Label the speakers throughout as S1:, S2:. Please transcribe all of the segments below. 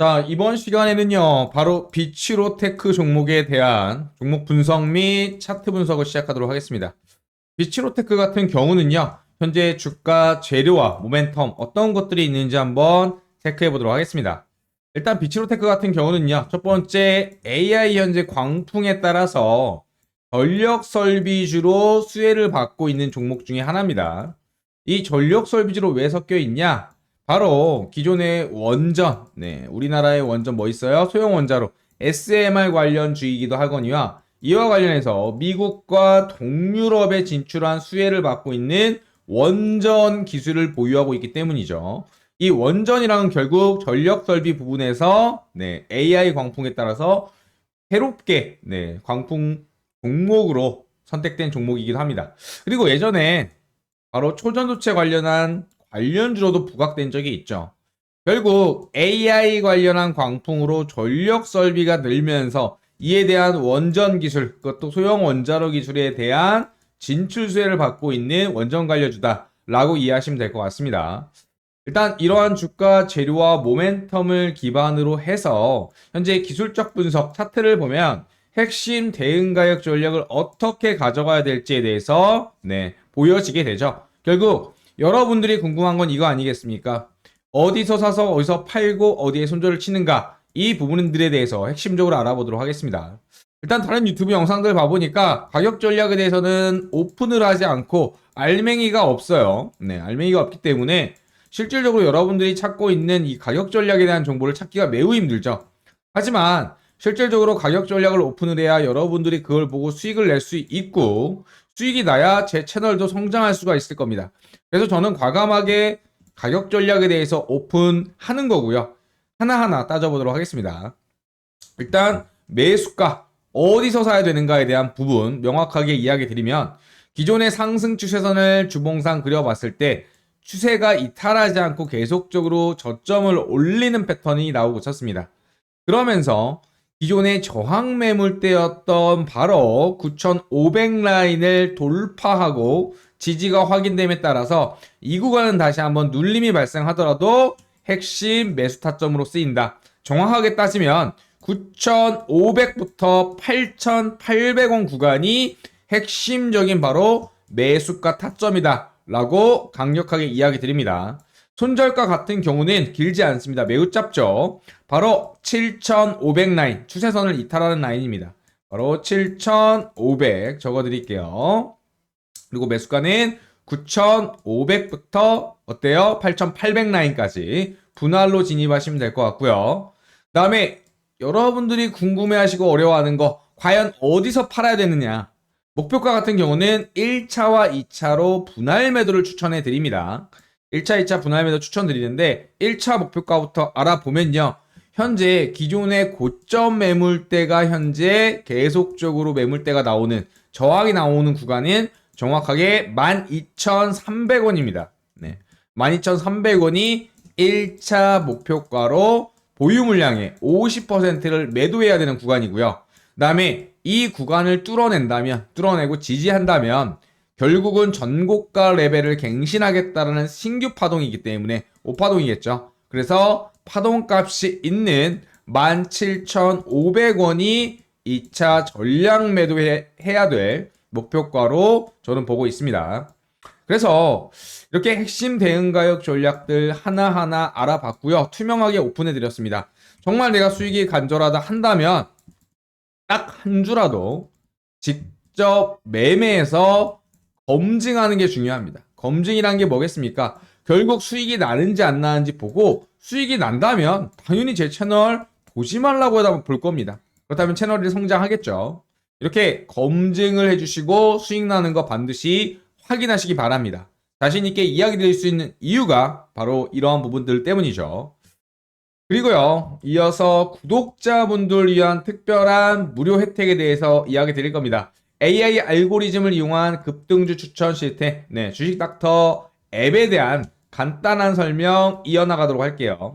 S1: 자, 이번 시간에는요, 바로 비치로테크 종목에 대한 종목 분석 및 차트 분석을 시작하도록 하겠습니다. 비치로테크 같은 경우는요, 현재 주가 재료와 모멘텀 어떤 것들이 있는지 한번 체크해 보도록 하겠습니다. 일단 비치로테크 같은 경우는요, 첫 번째 AI 현재 광풍에 따라서 전력 설비주로 수혜를 받고 있는 종목 중에 하나입니다. 이 전력 설비주로 왜 섞여 있냐? 바로 기존의 원전, 네, 우리나라의 원전 뭐 있어요? 소형 원자로 SMR 관련 주이기도 하거니와 이와 관련해서 미국과 동유럽에 진출한 수혜를 받고 있는 원전 기술을 보유하고 있기 때문이죠. 이 원전이랑은 결국 전력 설비 부분에서 네, AI 광풍에 따라서 새롭게 네, 광풍 종목으로 선택된 종목이기도 합니다. 그리고 예전에 바로 초전도체 관련한 관련주로도 부각된 적이 있죠. 결국 AI 관련한 광풍으로 전력 설비가 늘면서 이에 대한 원전 기술, 그것도 소형 원자로 기술에 대한 진출 수혜를 받고 있는 원전 관련주다라고 이해하시면 될 것 같습니다. 일단 이러한 주가 재료와 모멘텀을 기반으로 해서 현재 기술적 분석 차트를 보면 핵심 대응 가격 전략을 어떻게 가져가야 될지에 대해서 네, 보여지게 되죠. 결국 여러분들이 궁금한 건 이거 아니겠습니까? 어디서 사서 어디서 팔고 어디에 손절을 치는가 이 부분들에 대해서 핵심적으로 알아보도록 하겠습니다. 일단 다른 유튜브 영상들 봐보니까 가격 전략에 대해서는 오픈을 하지 않고 알맹이가 없어요. 네, 알맹이가 없기 때문에 실질적으로 여러분들이 찾고 있는 이 가격 전략에 대한 정보를 찾기가 매우 힘들죠. 하지만 실질적으로 가격 전략을 오픈을 해야 여러분들이 그걸 보고 수익을 낼 수 있고 수익이 나야 제 채널도 성장할 수가 있을 겁니다. 그래서 저는 과감하게 가격 전략에 대해서 오픈하는 거고요. 하나하나 따져보도록 하겠습니다. 일단 매수가 어디서 사야 되는가에 대한 부분 명확하게 이야기 드리면 기존의 상승 추세선을 주봉상 그려봤을 때 추세가 이탈하지 않고 계속적으로 저점을 올리는 패턴이 나오고 있었습니다. 그러면서 기존의 저항 매물대였던 바로 9,500 라인을 돌파하고 지지가 확인됨에 따라서 이 구간은 다시 한번 눌림이 발생하더라도 핵심 매수 타점으로 쓰인다. 정확하게 따지면 9,500부터 8,800원 구간이 핵심적인 바로 매수가 타점이다. 라고 강력하게 이야기 드립니다. 손절가 같은 경우는 길지 않습니다. 매우 짧죠. 바로 7,500 라인, 추세선을 이탈하는 라인입니다. 바로 7,500 적어 드릴게요. 그리고 매수가는 9,500부터 어때요? 8,800 라인까지 분할로 진입하시면 될 것 같고요. 다음에 여러분들이 궁금해하시고 어려워하는 거 과연 어디서 팔아야 되느냐? 목표가 같은 경우는 1차와 2차로 분할 매도를 추천해 드립니다. 1차, 2차 분할 매도 추천드리는데 1차 목표가부터 알아보면요. 현재 기존의 고점 매물대가 현재 계속적으로 매물대가 나오는 저항이 나오는 구간은 정확하게 12,300원입니다. 네. 12,300원이 1차 목표가로 보유 물량의 50%를 매도해야 되는 구간이고요. 그다음에 이 구간을 뚫어낸다면 뚫어내고 지지한다면 결국은 전고가 레벨을 갱신하겠다라는 신규 파동이기 때문에 5파동이겠죠. 그래서 파동값이 있는 17,500원이 2차 전량 매도해야 될 목표가로 저는 보고 있습니다. 그래서 이렇게 핵심 대응 가격 전략들 하나하나 알아봤고요. 투명하게 오픈해 드렸습니다. 정말 내가 수익이 간절하다 한다면 딱 한 주라도 직접 매매해서 검증하는 게 중요합니다. 검증이란 게 뭐겠습니까? 결국 수익이 나는지 안 나는지 보고 수익이 난다면 당연히 제 채널 보지 말라고 하다 볼 겁니다. 그렇다면 채널이 성장하겠죠. 이렇게 검증을 해주시고 수익 나는 거 반드시 확인하시기 바랍니다. 자신 있게 이야기 드릴 수 있는 이유가 바로 이러한 부분들 때문이죠. 그리고요, 이어서 구독자분들 위한 특별한 무료 혜택에 대해서 이야기 드릴 겁니다. AI 알고리즘을 이용한 급등주 추천 시스템, 네, 주식닥터 앱에 대한 간단한 설명 이어나가도록 할게요.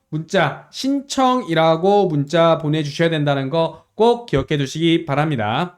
S1: 문자 신청이라고 문자 보내주셔야 된다는 거 꼭 기억해 두시기 바랍니다.